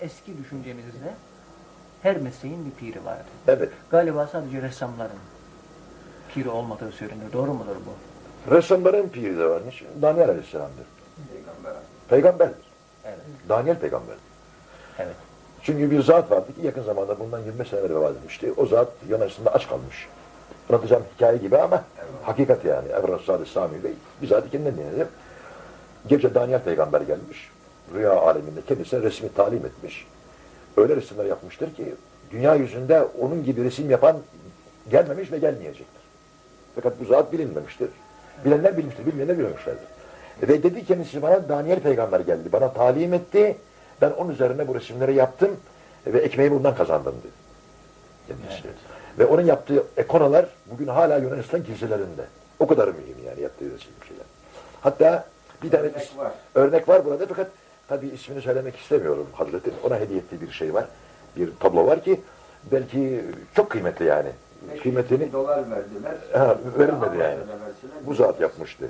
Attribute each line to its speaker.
Speaker 1: Eski düşüncemizde her mesleğin bir piri vardı.
Speaker 2: Evet.
Speaker 1: Galiba sadece ressamların piri olmadığı söylenir. Doğru mudur bu?
Speaker 2: Ressamların piri de varmış. Daniel Aleyhisselam'dır. Peygamberdir.
Speaker 1: Evet.
Speaker 2: Daniel peygamber.
Speaker 1: Evet.
Speaker 2: Çünkü bir zat vardı ki yakın zamanda bundan 25 sene evvel vefat etmişti. O zat Yunanistan'da aç kalmış. Anlatacağım hikaye gibi ama hakikat yani. Evren Sadık Sami Bey bizzat kendinden dinledim. Gece Daniel peygamber gelmiş. Rüya aleminde kendisine resmi talim etmiş. Öyle resimler yapmıştır ki dünya yüzünde onun gibi resim yapan gelmemiş ve gelmeyecektir. Fakat bu zat bilinmemiştir. Bilenler bilmiştir, bilmeyenler bilmemişlerdir. Ve dedi kendisi bana Daniel peygamber geldi. Bana talim etti. Ben onun üzerine bu resimleri yaptım ve ekmeğimi bundan kazandım dedi. Kendisi. Ve onun yaptığı ekonalar bugün hala Yunanistan kiliselerinde. O kadar mühim yani yaptığı resim şeyler. Hatta bir tane
Speaker 3: Örnek
Speaker 2: is-
Speaker 3: var.
Speaker 2: örnek var burada fakat tabii ismini söylemek istemiyorum Hazretin. Ona hediye ettiği bir şey var. Bir tablo var ki belki çok kıymetli yani. Kıymetini
Speaker 3: dolar verdiler.
Speaker 2: Ha, verilmedi yani. bu zat yapmıştı.